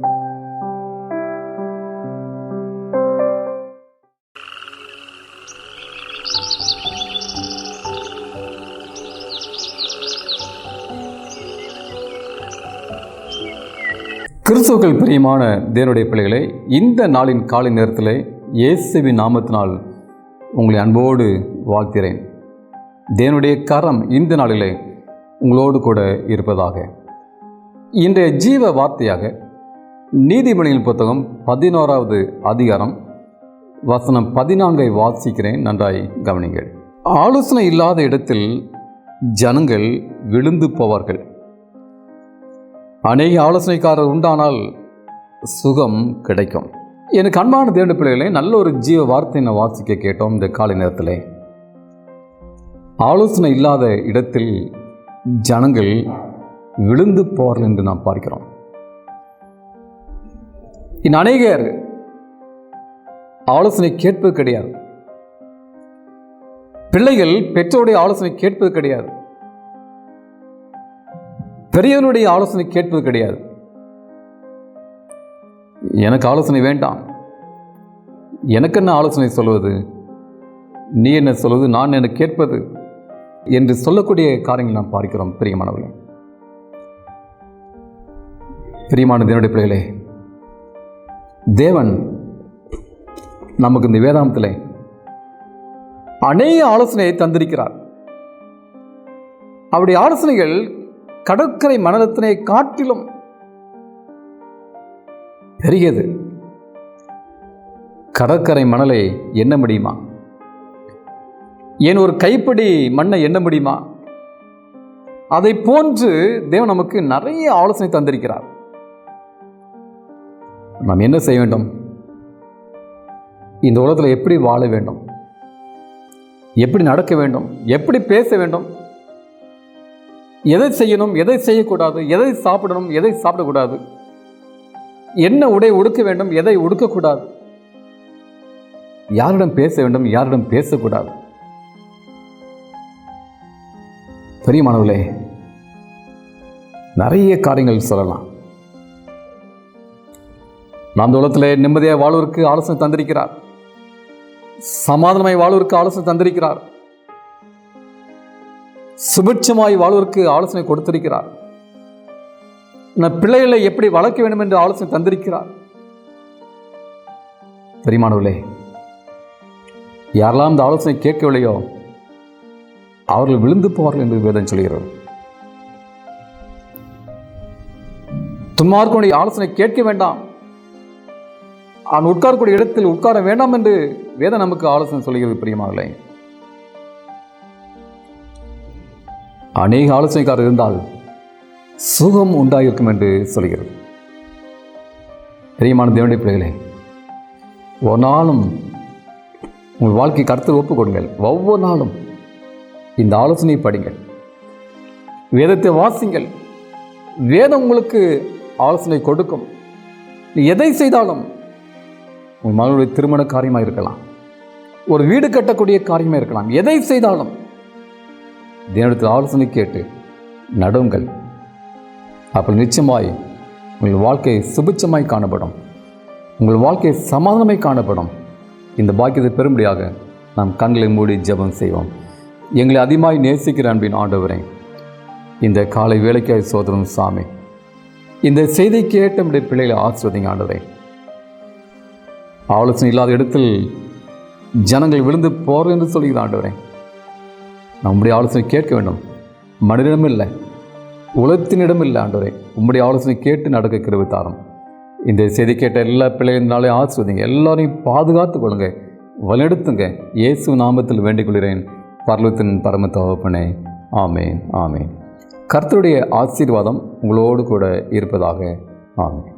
கிறிஸ்துக்கள் பிரியமான தேவனுடைய பிள்ளைகளை இந்த நாளின் காலை நேரத்தில் இயேசுவின் நாமத்தினால் உங்களை அன்போடு வாழ்த்திறேன் தேவனுடைய கரம் இந்த நாளிலே உங்களோடு கூட இருப்பதாக. இன்றைய ஜீவ வார்த்தையாக நீதிமொழியின் புத்தகம் பதினோராவது அதிகாரம் வசனம் பதினான்கை வாசிக்கிறேன். நன்றாய் கவனிங்கள். ஆலோசனை இல்லாத இடத்தில் ஜனங்கள் விழுந்து போவார்கள். அநேக ஆலோசனைக்காரர் உண்டானால் சுகம் கிடைக்கும். எனக்கு அன்பான தேவனுடைய பிள்ளைகளே நல்ல ஒரு ஜீவ வார்த்தையினை வாசிக்க கேட்டோம் இந்த காலை நேரத்தில். ஆலோசனை இல்லாத இடத்தில் ஜனங்கள் விழுந்து போவார்கள் என்று நாம் பார்க்கிறோம். இன் அநேகர். ஆலோசனை கேட்பது கிடையாது. பிள்ளைகள் பெற்றோருடைய ஆலோசனை கேட்பது கிடையாது. பெரியவருடைய ஆலோசனை கேட்பது கிடையாது. எனக்கு ஆலோசனை வேண்டாம். எனக்கு என்ன ஆலோசனை சொல்வது? நீ என்ன சொல்வது? நான் என்ன கேட்பது? என்று சொல்லக்கூடிய காரியங்கள் நாம் பார்க்கிறோம் பிரியமானவர்களே. பிரியமான தினுடைய பிள்ளைகளே தேவன் நமக்கு இந்த வேதாந்தத்தில் அநேக ஆலோசனையை தந்திருக்கிறார். அவருடைய ஆலோசனைகள் கடற்கரை மணலத்தினை காட்டிலும் பெரியது. கடற்கரை மணலை எண்ண முடியுமா? ஏன் ஒரு கைப்பிடி மண்ணை எண்ண முடியுமா? அதை போன்று தேவன் நமக்கு நிறைய ஆலோசனை தந்திருக்கிறார். நாம் என்ன செய்ய வேண்டும்? இந்த உலகத்தில் எப்படி வாழ வேண்டும்? எப்படி நடக்க வேண்டும்? எப்படி பேச வேண்டும்? எதை செய்யணும்? எதை செய்யக்கூடாது? எதை சாப்பிடணும்? எதை சாப்பிடக்கூடாது? என்ன உடை உடுக்க வேண்டும்? எதை உடுக்கக்கூடாது? யாரிடம் பேச வேண்டும்? யாரிடம் பேசக்கூடாது? பெரியமானவர்களே நிறைய காரியங்கள் சொல்லலாம். நாம் இந்த உலகத்தில் நிம்மதியாக வாழ்வதற்கு ஆலோசனை தந்திருக்கிறார். சமாதானமாய் வாழ்வதற்கு ஆலோசனை தந்திருக்கிறார். சுபிட்சமாய் வாழ்வதற்கு ஆலோசனை கொடுத்திருக்கிறார். நம் பிள்ளைகளை எப்படி வளர்க்க வேண்டும் என்று ஆலோசனை தந்திருக்கிறார். பெரியமானவர்களே யாரெல்லாம் இந்த ஆலோசனை கேட்கவில்லையோ அவர்கள் விழுந்து போவார்கள் என்று வேதம் சொல்கிறது. துன்மார்க்கனுடைய ஆலோசனை கேட்க வேண்டாம். அவன் உட்காரக்கூடிய இடத்தில் உட்கார வேண்டாம் என்று வேதம் நமக்கு ஆலோசனை சொல்கிறது பிரியமாகலை அநேக ஆலோசனைக்காரர் இருந்தால் சுகம் உண்டாயிருக்கும் என்று சொல்கிறது. பிரியமான தேவனுடைய பிள்ளைகளே ஒரு நாளும் உங்கள் வாழ்க்கை கருத்து ஒப்புக் கொடுங்கள் ஒவ்வொரு நாளும் இந்த ஆலோசனையை படிங்கள். வேதத்தை வாசிங்கள். வேதம் உங்களுக்கு ஆலோசனை கொடுக்கும். எதை செய்தாலும் உங்கள் மகளுடைய திருமண காரியமாக இருக்கலாம். ஒரு வீடு கட்டக்கூடிய காரியமாக இருக்கலாம். எதை செய்தாலும். தேவனத்தில் ஆலோசனை கேட்டு நடுங்கள். அப்போ நிச்சயமாய் உங்கள் வாழ்க்கை சுபிச்சமாய் காணப்படும். உங்கள் வாழ்க்கை சமாதானமாய் காணப்படும். இந்த பாக்கியத்தை பெரும்படியாக நாம் கண்களை மூடி ஜெபம் செய்வோம். எங்களை அதிகமாய் நேசிக்கிற அன்பின் ஆண்டவரே இந்த காலை வேலைக்காய் சோதரம் சாமி இந்த செய்தி கேட்ட பிள்ளைகளை ஆசிர்வதிங்க ஆண்டவரேன் ஆலோசனை இல்லாத இடத்தில் ஜனங்கள் விழுந்து போகிறது என்று சொல்கிறான் ஆண்டவரே. நம்முடைய ஆலோசனை கேட்க வேண்டும். மனிதனிடம் இல்லை. உலகத்தினிடம் இல்லை ஆண்டவரே. உம்முடைய ஆலோசனை கேட்டு நடக்க கிருவி தாரம். இந்த செய்தி கேட்ட எல்லா பிள்ளைகளாலே ஆசிர்வதிங்க. எல்லாரையும் பாதுகாத்து கொள்ளுங்க. வழிநடத்துங்க. இயேசு நாமத்தில் வேண்டிக் கொள்கிறேன் பர்லத்தின் பரம தகப்பனே ஆமேன் ஆமேன். கர்த்தருடைய ஆசீர்வாதம் உங்களோடு கூட இருப்பதாக. ஆமேன்.